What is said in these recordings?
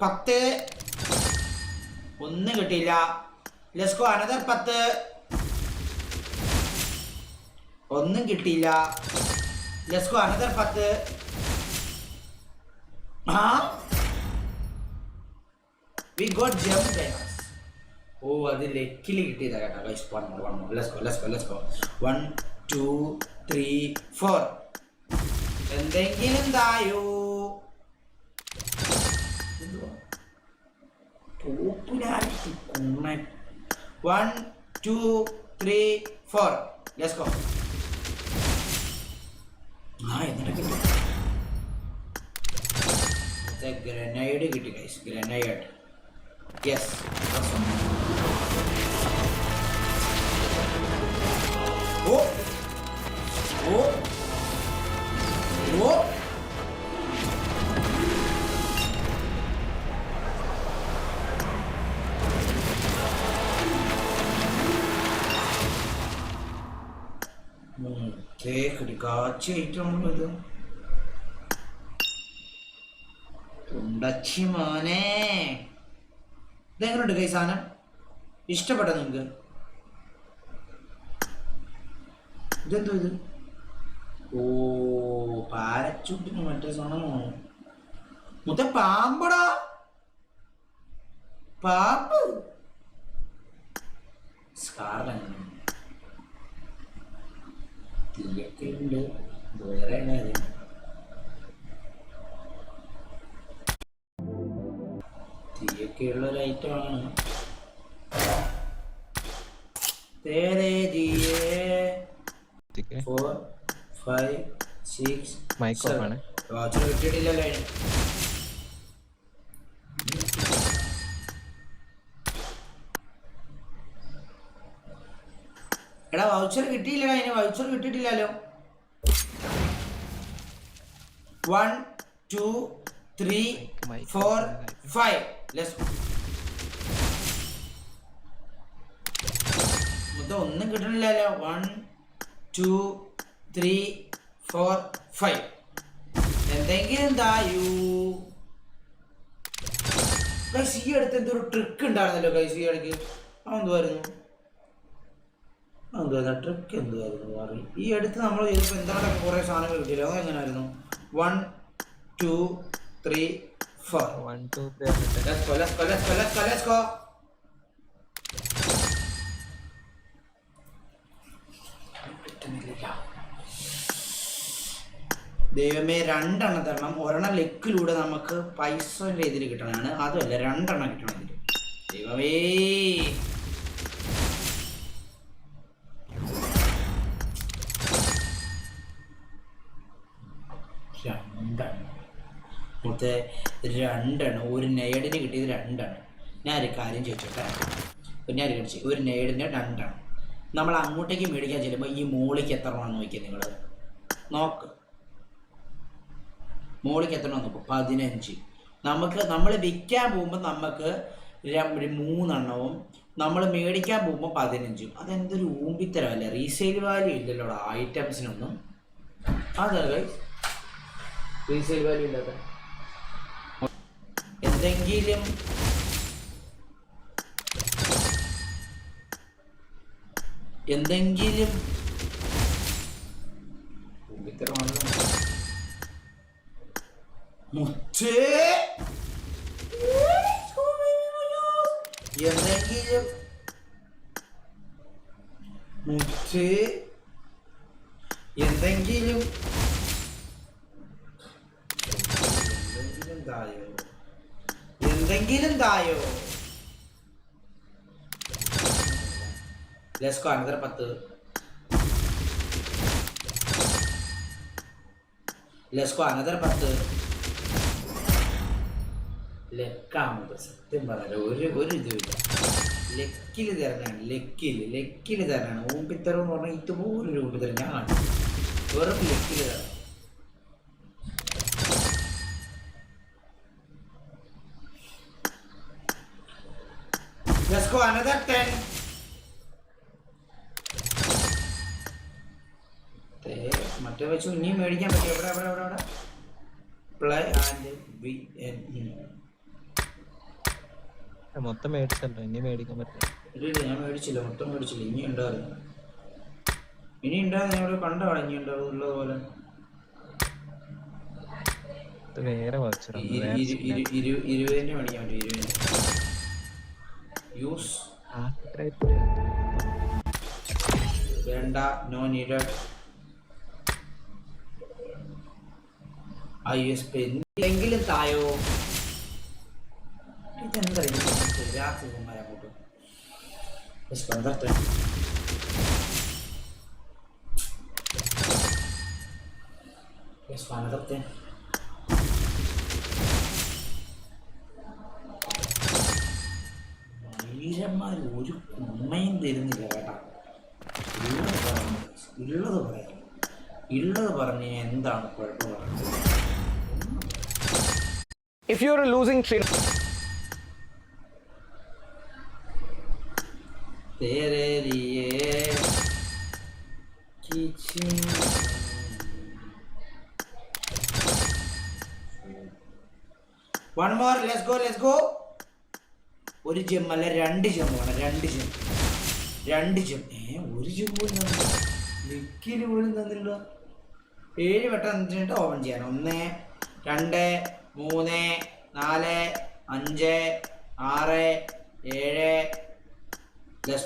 പത്ത്. ഒന്നും കിട്ടിയില്ല. ലെസ്കോ അനദർ പത്ത്. ഒന്നും കിട്ടിയില്ല. ലെസ്കോ അനദർ പത്ത്. ആ. വി ഗോട്ട് ജം ഓ അത് ലെക്കിൽ കിട്ടിയതാ കേട്ടോ. Guys one more one more go let's go one two three four എന്തെങ്കിലും തായോ? Popularity come on one two three four let's go ആ എന്നിട്ട് ഗ്രനൈഡ് കിട്ടി ഗൈസ് ഗ്രനൈഡ് യെസ് ഓ കേക്കടി കാച്ചായിട്ടാണല്ലോ ഇത്. ഉണ്ടച്ചി മോനെ. ഇതെങ്ങനെയുണ്ട് കൈ സാധനം? ഇഷ്ടപ്പെട്ടോ നിങ്ങക്ക്? ഇതെന്തോ ഇത്? ഓ പാരച്ചൂട്ടിന് മറ്റേ സാധനമോ മുത്ത പാമ്പടാ. പാമ്പ്. സ്കാർ തീയൊക്കെ ഉണ്ട് വേറെ കാര്യം തീയൊക്കെയുള്ള ഒരു ഐറ്റമാണ് തേരേ ദിയേ എത്തിക്കേ. Four five six Mic off ആണ്. വാച്ചർ കിട്ടിയിട്ടില്ലല്ലോ അതിന് എടാ വൗച്ചർ കിട്ടിയില്ലടാ അതിന് voucher കിട്ടിയിട്ടില്ലല്ലോ one two three four. Five less കിട്ടണില്ലല്ലോ. One two three four five എന്തെങ്കിലും തായൂ ഗൈസ് ഈ അടുത്ത് എന്തോ ഒരു ട്രിക്ക് ഉണ്ടായിരുന്നല്ലോ ഗൈസ് ഈ ഇടയ്ക്ക്? അതെന്തുമായിരുന്നു അതെന്തുമായിരുന്നു ട്രിക്ക് എന്തുമായിരുന്നു മാറി ഈ അടുത്ത് നമ്മൾ ചെയ്തപ്പോൾ എന്താണ് കുറേ സാധനങ്ങൾ കിട്ടിയില്ല. അതെങ്ങനെയായിരുന്നു വൺ ടു ത്രീ ഫോർ ദൈവമേ രണ്ടെണ്ണം തരണം. ഒരെണ്ണം ലെക്കിലൂടെ നമുക്ക് പൈസ രീതിയിൽ കിട്ടണതാണ്. അതല്ല രണ്ടെണ്ണം കിട്ടണം ദൈവമേ. മൊത്തം രണ്ടെണ്ണം. ഒരു നെയ്ഡിന് കിട്ടിയത് രണ്ടെണ്ണം. ഞാൻ ഒരു കാര്യം ചോദിച്ചോട്ടെ? പിന്നെ ഞാൻ കഴിച്ചു ഒരു നെയ്ഡിന് രണ്ടെണ്ണം. നമ്മൾ അങ്ങോട്ടേക്ക് മേടിക്കാൻ ചെല്ലുമ്പോൾ ഈ മോളിക്ക് എത്ര എണ്ണം നോക്കിയത് നിങ്ങൾ നോക്ക്. മോളിക്ക് എത്ര എണ്ണം നോക്കും? പതിനഞ്ച്. നമുക്ക് നമ്മൾ വിൽക്കാൻ പോകുമ്പോൾ നമുക്ക് മൂന്നെണ്ണവും നമ്മൾ മേടിക്കാൻ പോകുമ്പോൾ പതിനഞ്ചും. അതെന്തൊരു ഊമ്പിത്തരമല്ലേ? റീസെയിൽ വാല്യൂ ഇല്ലല്ലോ ഐറ്റംസിനൊന്നും അതെ റീസെയിൽ വാല്യൂ ഇല്ലാത്ത എന്തെങ്കിലും എന്തെങ്കിലും ഊമ്പിത്തരമാണല്ലോ. മുത്തേ എന്തെങ്കിലും മുത്തേ എന്തെങ്കിലും എന്തെങ്കിലും തായോ എന്തെങ്കിലും തായോ? ലെസ്കോ അനന്തര പത്ത്. ലെസ്കോ അനന്തര പത്ത്. ലെക്കാമത് സത്യം പറഞ്ഞ ഒരു ഒരു ഇതുമില്ല. ലെക്കിൽ തരണാണ് ലെക്കിൽ ലെക്കിൽ തരണാണ് ഊമ്പിത്തരം എന്ന് പറഞ്ഞാൽ ഇതുപോലൊരു ഊമ്പിത്തരം ഞാൻ കാണും വെറും ലെക്കിൽ തരണം. Let's another 10. ദേ, മറ്റേ വെച്ച് ഇനിയും മേടിക്കാൻ പറ്റും എവിടെ എവിടെ എവിടെ എവിടെ? പ്ലേ ആൻഡ് ബി എൻ മൊത്തം മേടിച്ചല്ലോ ഇനി മേടിക്കാൻ പറ്റില്ല. ഇല്ല ഇല്ല ഞാൻ മേടിച്ചില്ല മൊത്തം മേടിച്ചില്ല ഇനി ഉണ്ടാവില്ല ഇനി ഉണ്ടാകുന്ന ഞാൻ ഇവിടെ കണ്ടാണ് ഇനി ഉണ്ടാവും ഉള്ളത് പോലെ. വേറെ ഇരുപതിന് മേടിക്കാൻ പറ്റും ഇരുപതിന്. യൂസ് ആർട്ടിഫാക്ട് വേണ്ട no needed I S P എന്തെങ്കിലും തായോ ഇതെന്താ രാത്രിമാരെ അങ്ങോട്ട് Yes, പന്ത്രണ്ട് Yes, പന്ത്രണ്ട് വീരന്മാർ തരുന്നില്ല കേട്ടാ ഉള്ളത് പറഞ്ഞു ഉള്ളത് പറയാം ഉള്ളത് പറഞ്ഞ് എന്താണ് കുഴപ്പം പറയുന്നത് If you're a losing trainer, तेरे लिए kitchen one more let's go let's go ഒരു ജെം അല്ല രണ്ട് ജെം വേണം രണ്ട് ജെം രണ്ട് ജെം ഏ ഒരു ജെം പോലും ലിക്കിന് പോലും തന്നില്ല ഏഴ് വട്ടം തന്നിട്ട് ഓപ്പൺ ചെയ്യാൻ. ഒന്ന് രണ്ട് മൂന്ന് നാല് അഞ്ച് ആറ് ഏഴ്. ഗോ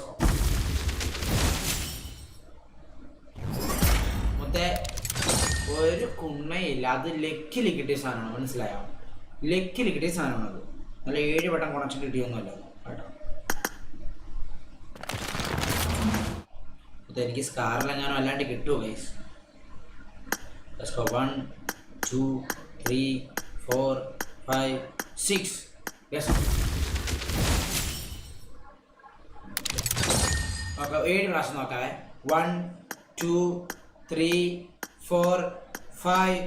മൊത്തേ ഒരു കുണ്ണയില്ല. അത് ലക്കിൽ കിട്ടിയ സാധനമാണ്. മനസ്സിലായോ? ലക്കിൽ കിട്ടിയ സാധനമാണത്. നല്ല ഏഴ് വട്ടം കണക്ഷൻ കിട്ടിയൊന്നുമല്ല അത് കേട്ടോ ഇത് എനിക്ക് സ്കാറിലെങ്ങാനും അല്ലാണ്ട് കിട്ടുമോ guys one two three four five six yes നോക്കാം ഏഴ് പ്രാവശ്യം നോക്കാവേ one two three four five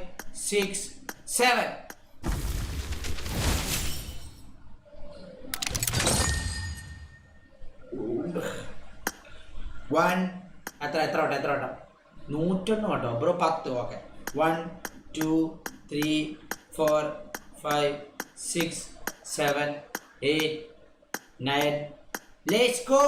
six seven one എത്ര എത്ര വട്ടം എത്ര വട്ടം? നൂറ്റൊന്ന് വട്ടോ. ബ്രോ പത്ത്. Okay. One two three four five six seven eight nine let's go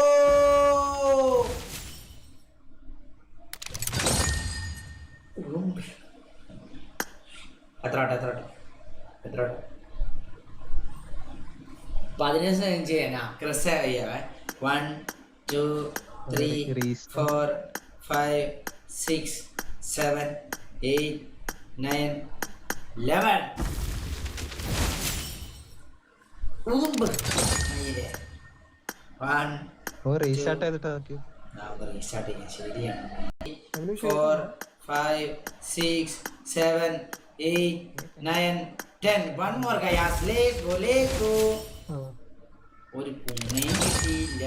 എത്ര വട്ടം എത്ര വട്ടം? എത്ര വട്ടം? പതിനഞ്ച് ചെയ്യാനാ. Chris one two three. Four five six seven eight nine eleven ഉറുമ്പ്. വൺ റീസ്റ്റാർട്ട് ചെയ്തിട്ട് നോക്കി റീസ്റ്റാർട്ട് ചെയ്യാൻ ശരിയാണ്. Four five six seven eight nine ten one more chaos let's go ഒരു പുണ്ണയും കിട്ടിയില്ല.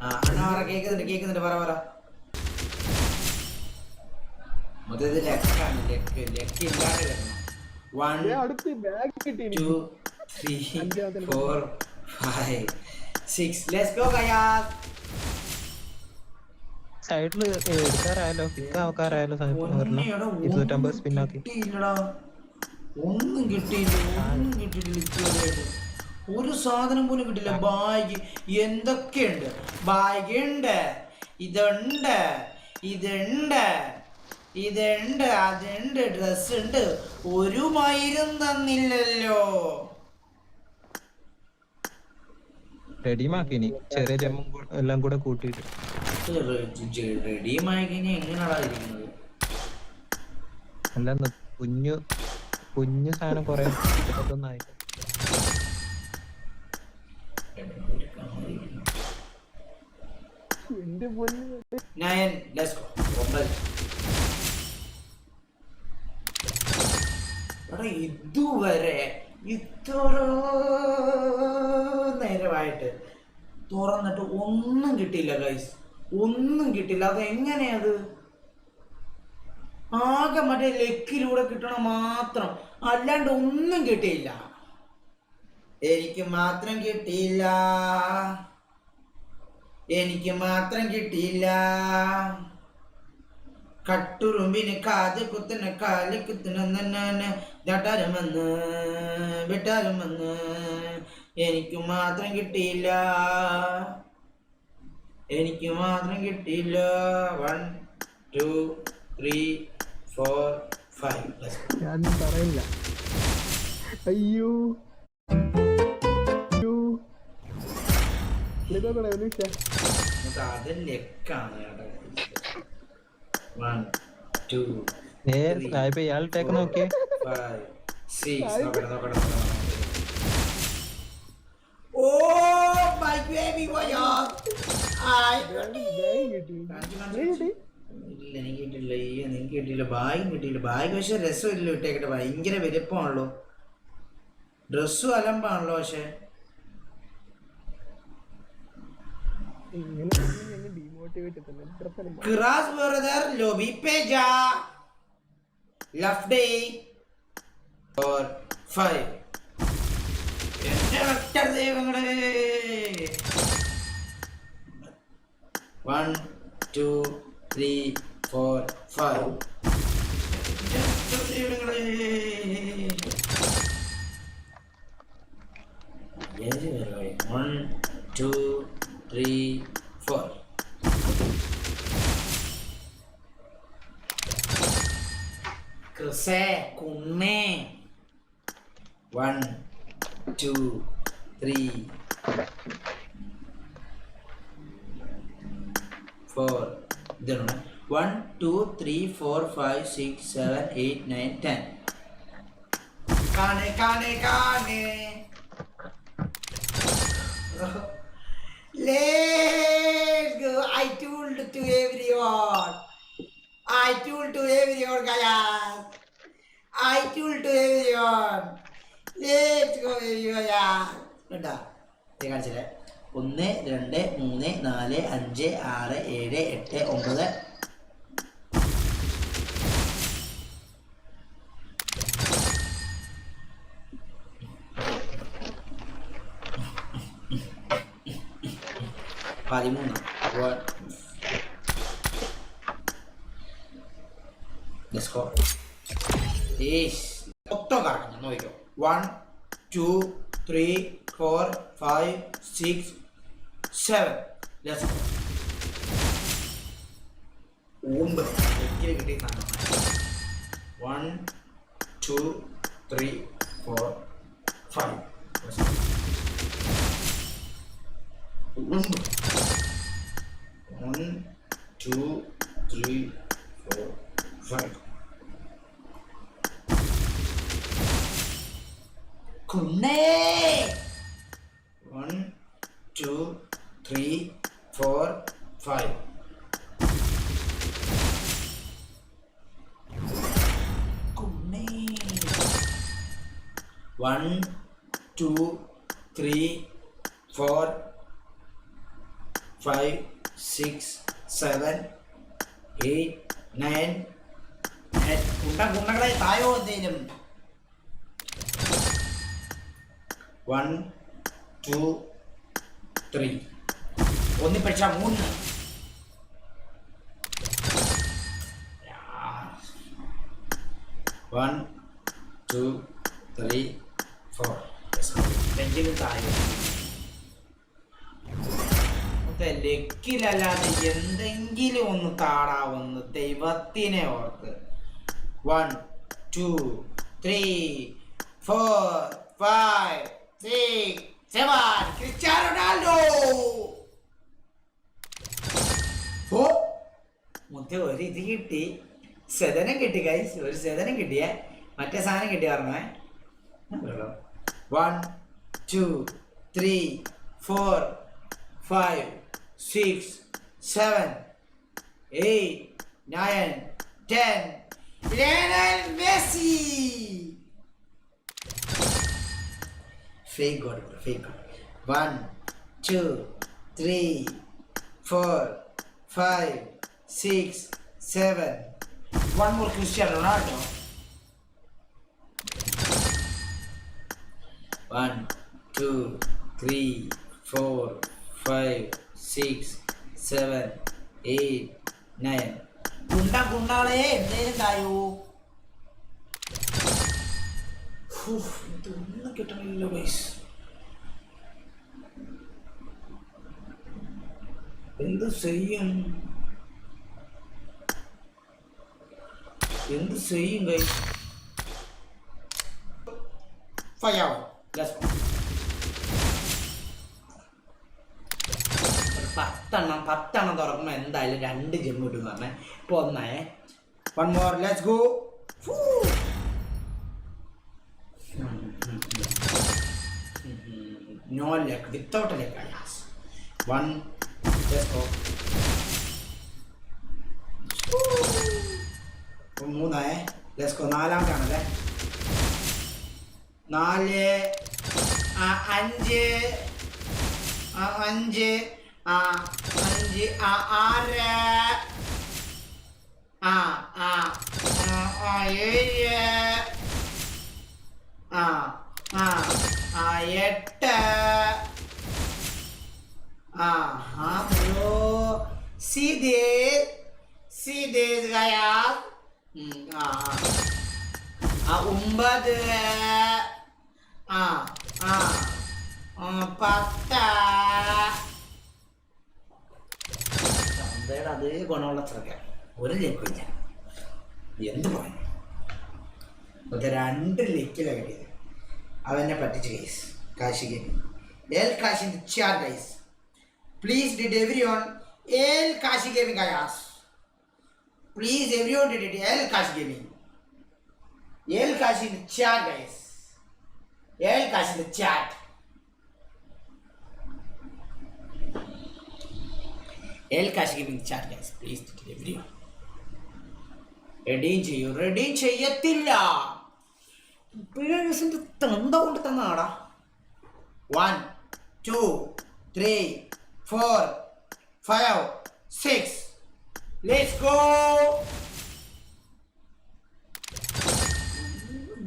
കേക്കുന്നുണ്ട് കേക്കുന്നുണ്ട് പറ പറ. മൊത്തത്തിൽ ലക്കാണ് ലക്ക് ലക്ക് ഇല്ലാണ്ട് വരണം വൺ അടുത്ത് ബാഗ് കിട്ടി എനിക്ക്. Two three four five six let's go chaos സൈഡിൽ എടുക്കാറായാലോ പിക്ക് ആക്കാറായാലോ ഒന്നിയുടെ ഇരുന്നൂറ്റമ്പത് ഒന്നും കിട്ടിയില്ല ഒന്നും കിട്ടിയിട്ടില്ല. ഒരു സാധനം പോലും കിട്ടില്ല. ബാഗ്. എന്തൊക്കെയുണ്ട്? ബാഗ് ഉണ്ട് ഇതുണ്ട്. ഇതുണ്ട്. ഇതുണ്ട്. അതുണ്ട്. ഡ്രസ് ഉണ്ട് ഒരു മയിലും തന്നില്ലല്ലോ. റെഡിമാക്കിനി. ചെറിയ ജമ്മും എല്ലാം കൂടെ കൂട്ടിയിട്ട്. റെഡിമാക്കിനി എങ്ങനെയാണോ ഇരിക്കുന്നത്? എല്ലാം കുഞ്ഞു കുഞ്ഞു സാധനം കുറെ പൊന്ന് ലെറ്റ്സ് ഗോ ഇതുവരെ ഇത്ര നേരമായിട്ട് തുറന്നിട്ട് ഒന്നും കിട്ടിയില്ല ഗൈസ് ഒന്നും കിട്ടില്ല അത് എങ്ങനെയത് ആകെ മറ്റേ ലെക്കിലൂടെ കിട്ടണ മാത്രം. അല്ലാണ്ട് ഒന്നും കിട്ടിയില്ല. എനിക്ക് മാത്രം കിട്ടിയില്ല. എനിക്ക് മാത്രം കിട്ടിയില്ല. കട്ടുറുമ്പിന് കാത് കുത്തിന് കാൽ കുത്തിന് നന്നാന് ജട്ടാരും വന്ന് എനിക്ക് മാത്രം കിട്ടിയില്ല. എനിക്ക് മാത്രം കിട്ടിയില്ല. One two three four five. ഞാൻ പറയില്ല. അയ്യോ. ഇയാൾ ടേക്ക് നോക്കിയേ? ഓ മൈ ബേബി ബോയോ ഹായ് ബാഗ് കിട്ടി. നീ കിട്ടി. ഇല്ല എനിക്ക് കിട്ടില്ല അയ്യോ നിങ്ങൾക്ക് കിട്ടിയില്ല. ബാഗും കിട്ടിയില്ല. ബാഗ് പക്ഷെ രസമില്ല ഇട്ടേക്കട്ടെ. ഭയങ്കര വലിപ്പമാണല്ലോ. ഡ്രസ്സും അലമ്പാണല്ലോ പക്ഷെ. ക്രാസ് ബ്രദർ ലോബി പേജ ലെഫ്റ്റ് ഡേ ഫോർ ഫൈവ് എന്റെ ഒറ്റ ദൈവങ്ങളെ. One two three four five ഏത് പരിപാടി വൺ ടു ത്രീ ഫോർ ക്രിസേ കുന്നേ വൺ ടു ത്രീ ഫോർ ഇതാണ് one two three four five six seven eight nine ten കാണേ കാണേ കാണേ. Let's go. I told to everyone. I told to everyone, guys. I told to everyone. Let's go, everyone. കേട്ടാ ഇത് കാണിച്ചില്ലേ ഒന്ന് രണ്ട് മൂന്ന് നാല് അഞ്ച് ആറ് ഏഴ് എട്ട് ഒമ്പത് പതിമൂന്ന്. Yes. മൊത്തം കറക്കണം. നോക്കിക്കോ. One two three four five six seven ഒമ്പത് ഒരിക്കലും കിട്ടിയ one two three four five One, two, three, four, five. കുന്നേ one two three four five കുന്നേ one two three four five six seven eight nine Kunda കുണ്ടകളെ തായോ എന്തേലും one two three ഒന്നിപ്പച്ച മൂന്ന്. One two three four ബെഞ്ചിലും താഴെ മൊത്തം ലക്കിലല്ലാതെ എന്തെങ്കിലും ഒന്ന് താടാവുന്ന ദൈവത്തിനെ ഓർത്ത്. One two three four five six seven Cristiano Ronaldo. Oh മുത്ത ഒരു ഇത് കിട്ടി. സെതനം കിട്ടി കൈസ് ഒരു സെതനം കിട്ടിയേ. മറ്റേ സാധനം കിട്ടിയ പറഞ്ഞേ. One two three four five six, seven, eight, nine, ten. Lionel Messi! Fake God, fake One, two, three, four, five, six, seven. One more Cristiano Ronaldo. One, two, three, four, five, six seven eight nine గుంటా గుండాలే ఎంతైనా కాయు ఇంత కిట్టనిలో guys എന്ത് ചെയ്യും എന്ത് ചെയ്യും കൈ ഫയാവും പത്തെണ്ണം പത്തെണ്ണം തുറക്കുമ്പോൾ എന്തായാലും രണ്ട് ജെമ്മ് കിട്ടും എന്ന് പറഞ്ഞേ. ഇപ്പൊ ഒന്നേ. One more let's go no luck without luck യാസ് one let's go മൂന്നേ. ലെറ്റ്സ് ഗോ നാലാമതാണല്ലേ നാല് അഞ്ച് അഞ്ച് அஞ்சு ஆறு ஏழு எட்டு ப்ரோ सीधे सीधे गया उम्बद पत्ता അതേ ഗുണമുള്ള ചെറുക്ക ഒരു ലക്കില്ല എന്ത് പറഞ്ഞു മറ്റേ രണ്ട് ലക്കിലാണ് കിട്ടിയത് അവനെ പറ്റിച്ച് കേസ് കാശിക്ക്. L Kashi chat guys please did everyone L Kashi gaming guys please everyone did it L Kashi gaming L Kashi chat guys L Kashi chat. L Kashi giving charges please every റെഡിയും ചെയ്യൂ. Redeem ചെയ്യത്തില്ല. പിഴേഴ്സിന്റെ തന്ത കൊണ്ട് തന്നാടാ one two three four five six let's go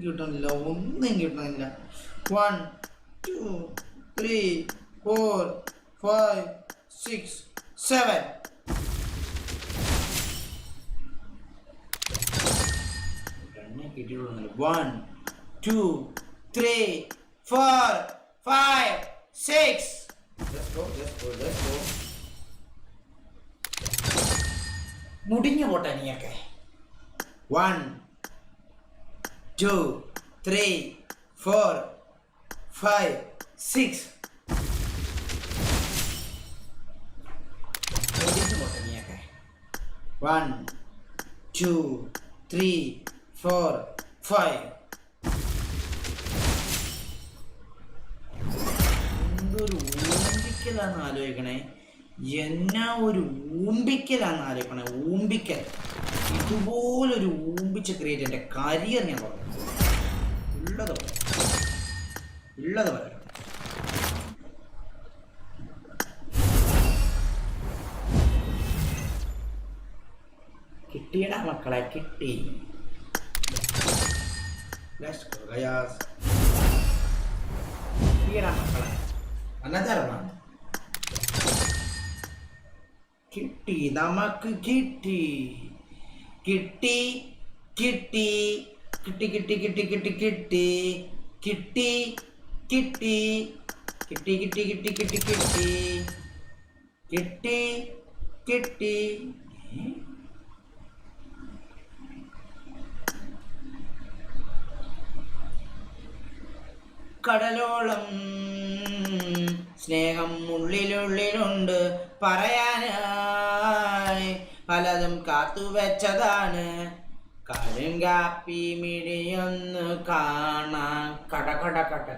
കിട്ടുന്നില്ല ഒന്നും കിട്ടുന്നില്ല one two three four five six seven. One two three four five six. മുടിഞ്ഞു പോട്ടെ നീയൊക്കെ one two three four five six. One, two, three, four, five. എന്തൊരു ഊമ്പിക്കലാന്ന് ആലോചിക്കണേ. എന്നാ ഒരു ഊമ്പിക്കലാന്ന് ആലോചിക്കണേ. ഊമ്പിക്കൽ. ഇതുപോലൊരു ഊമ്പിച്ച ക്രിയേറ്റ് എന്റെ കരിയർ ഞാൻ പറഞ്ഞു. ഉള്ളത് പറയാം ഉള്ളത് പറയാം കിട്ടിയടാ മക്കളെ കിട്ടി. Let's go, guys. കിട്ടിയടാ മക്കളെ. another one കിട്ടി നമുക്ക് കിട്ടി. കിട്ടി കിട്ടി. കിട്ടി കിട്ടി കിട്ടി കിട്ടി കിട്ടി. കിട്ടി കിട്ടി. കിട്ടി കിട്ടി കിട്ടി കിട്ടി കിട്ടി. കിട്ടി കിട്ടി. കടലോളം സ്നേഹം ഉള്ളിലുള്ളിലുണ്ട് പറയാനായി. പലതും കാത്തുവെച്ചതാണ് കടുങ്കാപ്പി മിഴിയൊന്ന് കാണാൻ. കട കട കട.